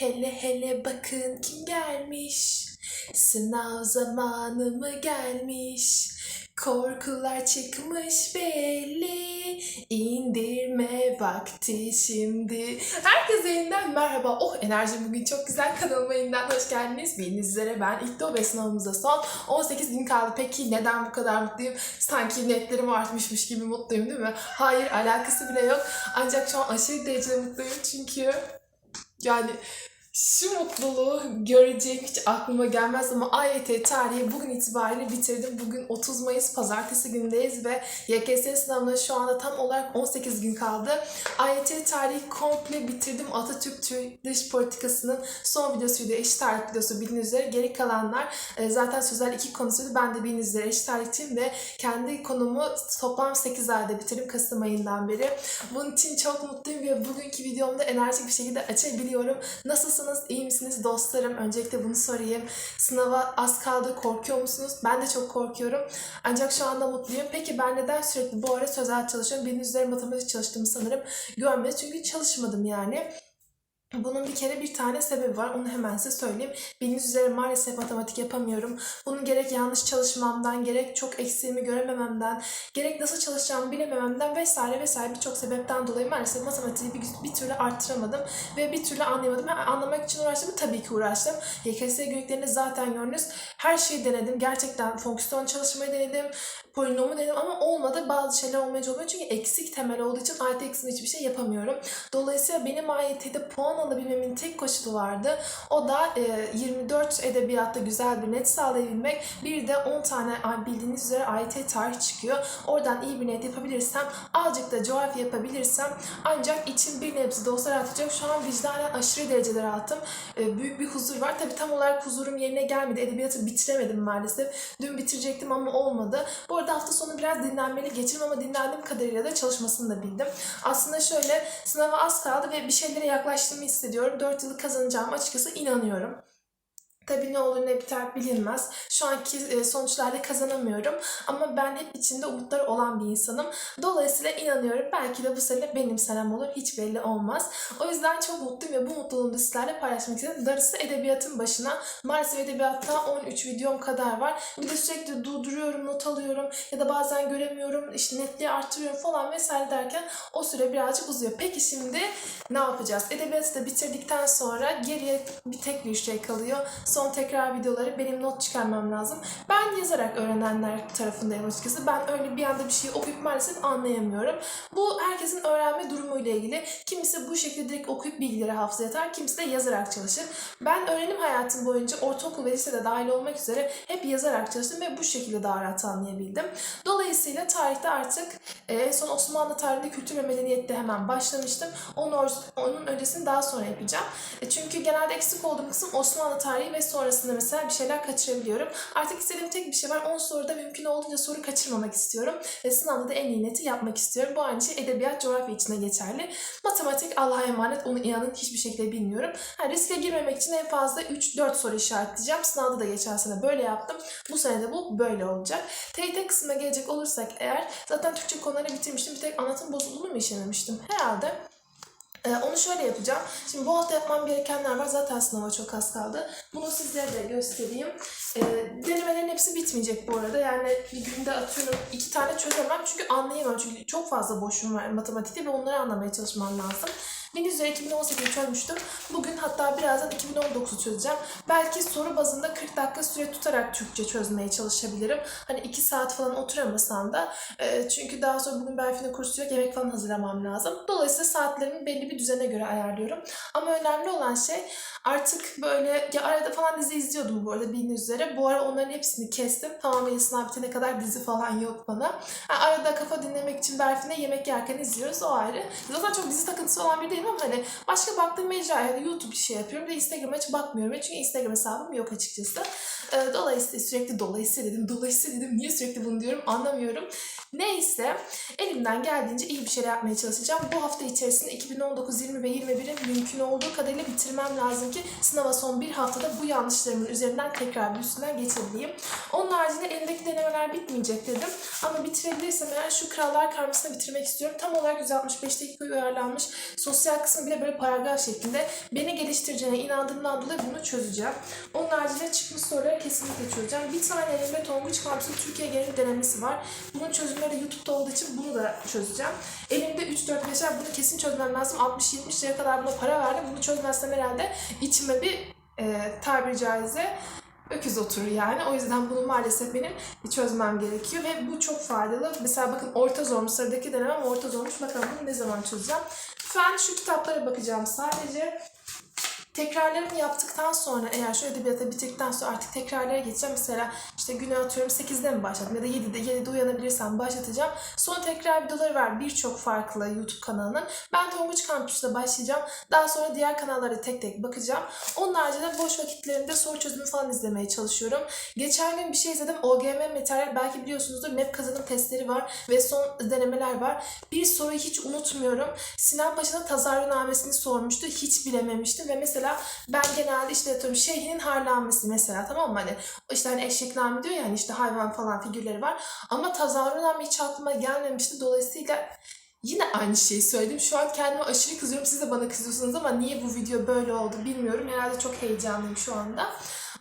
Hele hele bakın kim gelmiş. Sınav zamanı mı gelmiş? Korkular çıkmış belli. İndirme vakti şimdi. Herkese yeniden merhaba. Oh enerjim bugün çok güzel. Kanalıma yeniden hoş geldiniz. Bildiğiniz üzere ben ilk dobe sınavımıza son 18 gün kaldı. Peki neden bu kadar mutluyum? Sanki netlerim artmışmış gibi mutluyum değil mi? Hayır alakası bile yok. Ancak şu an aşırı derecede mutluyum çünkü yani şu mutluluğu göreceğim hiç aklıma gelmez ama AYT tarihi bugün itibariyle bitirdim. Bugün 30 Mayıs pazartesi gündeyiz ve YKS sınavına şu anda tam olarak 18 gün kaldı. AYT tarihi komple bitirdim. Atatürk Türk dış politikasının son videosuydu. Eşit tarih videosu bildiğiniz üzere. Geri kalanlar e, zaten sözel iki konusuydu. Ben de bildiğiniz üzere eşit tarihçiyim ve kendi konumu toplam 8 ayda bitirdim Kasım ayından beri. Bunun için çok mutluyum ve bugünkü videomda enerjik bir şekilde açabiliyorum. Nasılsınız? İyi misiniz dostlarım? Öncelikle bunu sorayım. Sınava az kaldı. Korkuyor musunuz? Ben de çok korkuyorum. Ancak şu anda mutluyum. Peki ben neden sürekli bu ara sözel çalışıyorum? Bildiğiniz üzere matematik çalıştığımı sanırım görmedi. Çünkü çalışmadım yani. Bunun bir kere bir tane sebebi var. Onu hemen size söyleyeyim. Bildiğiniz üzere maalesef matematik yapamıyorum. Bunun gerek yanlış çalışmamdan, gerek çok eksiğimi göremememden, gerek nasıl çalışacağımı bilemememden vesaire vesaire birçok sebepten dolayı maalesef matematiği bir, bir türlü arttıramadım ve bir türlü anlayamadım. Ha, anlamak için uğraştım? Tabii ki uğraştım. YKS günlüklerini zaten gördünüz. Her şeyi denedim. Gerçekten fonksiyon çalışmayı denedim. Polinomu denedim ama olmadı. Bazı şeyler olmayınca olmuyor. Çünkü eksik temel olduğu için AYT eksik hiçbir şey yapamıyorum. Dolayısıyla benim AYT'de puan alabilmemin tek koşulu vardı. O da e, 24 edebiyatta güzel bir net sağlayabilmek. Bir de 10 tane bildiğiniz üzere AYT tarih çıkıyor. Oradan iyi bir net yapabilirsem, azıcık da coğrafya yapabilirsem ancak içim bir nebze de olsa rahatlayacak. Şu an vicdanen aşırı derecede rahatım. E, büyük bir huzur var. Tabii tam olarak huzurum yerine gelmedi. Edebiyatı bitiremedim maalesef. Dün bitirecektim ama olmadı. Bu arada hafta sonu biraz dinlenmeli geçirdim ama dinlendiğim kadarıyla da çalışmasını da bildim. Aslında şöyle sınava az kaldı ve bir şeylere yaklaştığımı hissediyorum. 4 yılı kazanacağıma açıkçası inanıyorum. Tabii ne olur ne biter bilinmez. Şu anki e, sonuçlarla kazanamıyorum. Ama ben hep içinde umutları olan bir insanım. Dolayısıyla inanıyorum. Belki de bu sene benim senem olur. Hiç belli olmaz. O yüzden çok mutluyum ve bu mutluluğumu da sizlerle paylaşmak istedim. Darısı edebiyatın başına. Maalesef edebiyatta 13 videom kadar var. Bir de sürekli durduruyorum, not alıyorum. Ya da bazen göremiyorum. işte netliği artırıyorum falan vesaire derken o süre birazcık uzuyor. Peki şimdi ne yapacağız? Edebiyatı da bitirdikten sonra geriye bir tek bir şey kalıyor. Son tekrar videoları benim not çıkarmam lazım. Ben yazarak öğrenenler tarafındayım açıkçası. Ben öyle bir anda bir şeyi okuyup maalesef anlayamıyorum. Bu herkesin öğrenme durumuyla ilgili. Kimisi bu şekilde direkt okuyup bilgileri hafıza yatar, kimisi de yazarak çalışır. Ben öğrenim hayatım boyunca ortaokul ve lisede dahil olmak üzere hep yazarak çalıştım ve bu şekilde daha rahat anlayabildim. Dolayısıyla tarihte artık e, en son Osmanlı tarihinde kültür ve medeniyette hemen başlamıştım. Onun, onun öncesini daha sonra yapacağım. E, çünkü genelde eksik olduğum kısım Osmanlı tarihi ve sonrasında mesela bir şeyler kaçırabiliyorum. Artık istediğim tek bir şey var. 10 soruda mümkün olduğunca soru kaçırmamak istiyorum. Ve sınavda da en iyi neti yapmak istiyorum. Bu aynı şey edebiyat, coğrafya için de geçerli. Matematik Allah'a emanet. Onu inanın hiçbir şekilde bilmiyorum. Yani riske girmemek için en fazla 3-4 soru işaretleyeceğim. Sınavda da geçen sene böyle yaptım. Bu sene de bu böyle olacak. TYT kısmına gelecek olursak eğer zaten Türkçe konuları bitirmiştim. Bir tek anlatım bozukluğunu mu işlememiştim? Herhalde. Ee, onu şöyle yapacağım. Şimdi bu hafta yapmam gerekenler var. Zaten sınava çok az kaldı. Bunu sizlere de göstereyim. Ee, denemelerin hepsi bitmeyecek bu arada. Yani bir günde atıyorum iki tane çözemem. Çünkü anlayamam. Çünkü çok fazla boşluğum var matematikte ve onları anlamaya çalışmam lazım. Bildiğiniz üzere 2018'i çözmüştüm. Bugün hatta birazdan 2019'u çözeceğim. Belki soru bazında 40 dakika süre tutarak Türkçe çözmeye çalışabilirim. Hani 2 saat falan oturamasam da. E, çünkü daha sonra bugün Berfin'e kursu yok. Yemek falan hazırlamam lazım. Dolayısıyla saatlerimi belli bir düzene göre ayarlıyorum. Ama önemli olan şey artık böyle ya arada falan dizi izliyordum bu arada bildiğiniz üzere. Bu ara onların hepsini kestim. Tamamıyla sınav bitene kadar dizi falan yok bana. Ha, arada kafa dinlemek için Berfin'e yemek yerken izliyoruz o ayrı. Zaten çok dizi takıntısı olan biri değilim ama hani başka baktığım mecra yani YouTube bir şey yapıyorum ve Instagram'a hiç bakmıyorum. Çünkü Instagram hesabım yok açıkçası. Ee, dolayısıyla sürekli dolayısıyla dedim. Dolayısıyla dedim. Niye sürekli bunu diyorum anlamıyorum. Neyse elimden geldiğince iyi bir şeyler yapmaya çalışacağım. Bu hafta içerisinde 2019, 20 ve 21'in mümkün olduğu kadarıyla bitirmem lazım ki sınava son bir haftada bu yanlışlarımın üzerinden tekrar bir üstünden geçebileyim. Onun haricinde elimdeki denemeler bitmeyecek dedim. Ama bitirebilirsem eğer şu Krallar Karması'nı bitirmek istiyorum. Tam olarak 165 dakika uyarlanmış. Sosyal kısım bile böyle paragraf şeklinde. Beni geliştireceğine inandığımdan dolayı bunu çözeceğim. Onun haricinde çıkmış soruları kesinlikle çözeceğim. Bir tane elimde Tonguç Kampüsü Türkiye genel denemesi var. Bunun çözümleri YouTube'da olduğu için bunu da çözeceğim. Elimde 3-4-5'er bunu kesin çözmem lazım. 60-70 liraya kadar buna para verdim. Bunu çözmezsem herhalde içime bir e, tabiri caizse öküz oturur yani. O yüzden bunu maalesef benim çözmem gerekiyor ve bu çok faydalı. Mesela bakın orta zormuş sıradaki denemem orta zormuş. Bakalım bunu ne zaman çözeceğim. Fen şu kitaplara bakacağım sadece. Tekrarlarımı yaptıktan sonra eğer şu edebiyata bitirdikten sonra artık tekrarlara geçeceğim. Mesela işte güne atıyorum 8'de mi başladım ya da 7'de 7'de uyanabilirsem başlatacağım. Son tekrar videoları var birçok farklı YouTube kanalının. Ben Tonguç Kampüs'te başlayacağım. Daha sonra diğer kanallara tek tek bakacağım. Onun haricinde boş vakitlerimde soru çözümü falan izlemeye çalışıyorum. Geçen gün bir şey izledim. OGM materyal belki biliyorsunuzdur. MEP kazanım testleri var ve son denemeler var. Bir soruyu hiç unutmuyorum. Sinan Paşa'nın tazarrunamesini sormuştu. Hiç bilememiştim ve mesela ben genelde işte atıyorum şeyhinin harlamesi mesela tamam mı? Hani işte hani eşekname diyor ya hani işte hayvan falan figürleri var. Ama tazarruname hiç aklıma gelmemişti. Dolayısıyla Yine aynı şeyi söyledim. Şu an kendime aşırı kızıyorum. Siz de bana kızıyorsunuz ama niye bu video böyle oldu bilmiyorum. Herhalde çok heyecanlıyım şu anda.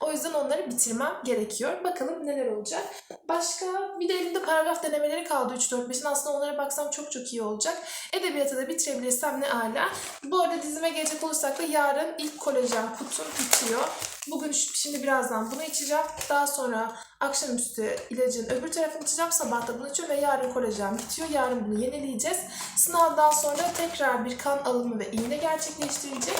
O yüzden onları bitirmem gerekiyor. Bakalım neler olacak. Başka bir de elimde paragraf denemeleri kaldı 3-4-5'in. Aslında onlara baksam çok çok iyi olacak. Edebiyatı da bitirebilirsem ne ala. Bu arada dizime gelecek olursak da yarın ilk kolajen kutum bitiyor. Bugün şimdi birazdan bunu içeceğim. Daha sonra akşamüstü ilacın öbür tarafını içeceğim. Sabah da bunu içiyorum ve yarın kolajen bitiyor. Yarın bunu yenileyeceğiz. Sınavdan sonra tekrar bir kan alımı ve iğne gerçekleştirilecek.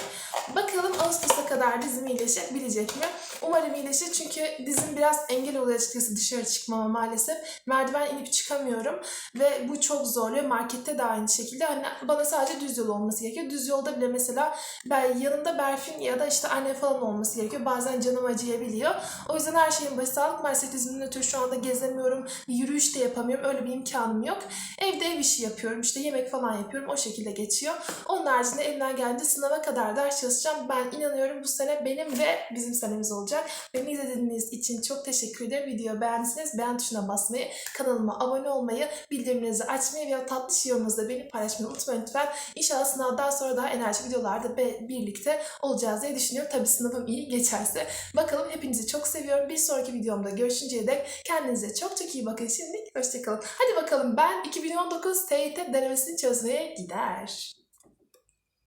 Bakalım Ağustos'a kadar dizim iyileşebilecek mi? Umarım iyileşir çünkü dizim biraz engel oluyor açıkçası dışarı çıkmama maalesef. Merdiven inip çıkamıyorum ve bu çok zorluyor. Markette de aynı şekilde. Hani bana sadece düz yol olması gerekiyor. Düz yolda bile mesela ben yanımda Berfin ya da işte anne falan olması gerekiyor. Canım acıyabiliyor. O yüzden her şeyin başı sağlık. Maalesef dizimden ötürü şu anda gezemiyorum. Yürüyüş de yapamıyorum. Öyle bir imkanım yok. Evde ev işi yapıyorum. işte yemek falan yapıyorum. O şekilde geçiyor. Onun haricinde elimden geldiği sınava kadar ders çalışacağım. Ben inanıyorum bu sene benim ve bizim senemiz olacak. Beni izlediğiniz için çok teşekkür ederim. Video beğendiyseniz beğen tuşuna basmayı, kanalıma abone olmayı, bildirimlerinizi açmayı ve tatlı yorumunuzda beni paylaşmayı unutmayın lütfen. İnşallah sınavdan sonra daha enerji videolarda birlikte olacağız diye düşünüyorum. Tabii sınavım iyi geçerse. Bakalım hepinizi çok seviyorum. Bir sonraki videomda görüşünceye dek kendinize çok çok iyi bakın. Şimdilik hoşçakalın. Hadi bakalım ben 2019 TYT denemesini çözmeye gider.